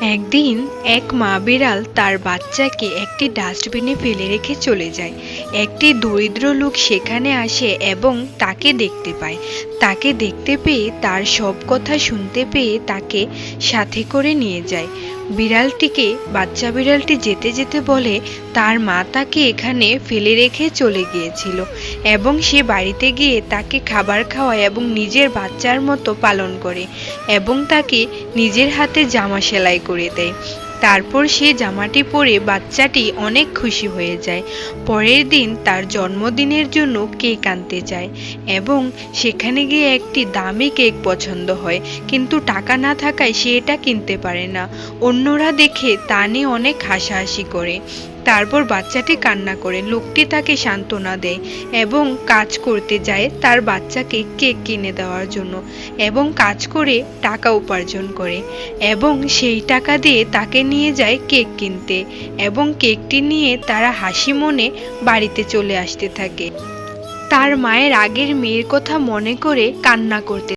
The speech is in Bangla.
একদিন এক মা বিড়াল তার বাচ্চাকে একটি ডাস্টবিনে ফেলে রেখে চলে যায়। একটি দরিদ্র লোক সেখানে আসে এবং তাকে দেখতে পায়। তাকে দেখতে পেয়ে তার সব কথা শুনতে পেয়ে তাকে সাথে করে নিয়ে যায়। বিড়ালটিকে, বাচ্চা বিড়ালটি যেতে যেতে বলে, তার মা তাকে এখানে ফেলে রেখে চলে গিয়েছিল এবং সে বাড়িতে গিয়ে তাকে খাবার খাওয়ায় এবং নিজের বাচ্চার মতো পালন করে এবং তাকে নিজের হাতে জামা সেলাই করে দেয়। তারপর সে জামাটি পরে বাচ্চাটি অনেক খুশি হয়ে যায়। পরের দিন তার জন্মদিনের জন্য কেক আনতে যায় এবং সেখানে গিয়ে একটি দামি কেক পছন্দ হয়। কিন্তু টাকা না থাকায় সে এটা কিনতে পারে না। অন্যরা দেখে তা নিয়ে অনেক হাসাহাসি করে। তারপর বাচ্চাটি কান্না করে। লোকটি তাকে সান্ত্বনা দেয় এবং কাজ করতে যায় তার বাচ্চাকে কেক কিনে দেওয়ার জন্য এবং কাজ করে টাকা উপার্জন করে এবং সেই টাকা দিয়ে তাকে নিয়ে যায় কেক কিনতে এবং কেকটি নিয়ে তারা হাসি মনে বাড়িতে চলে আসতে থাকে। তার মায়ের আগের মেয়ের কথা মনে করে কান্না করতে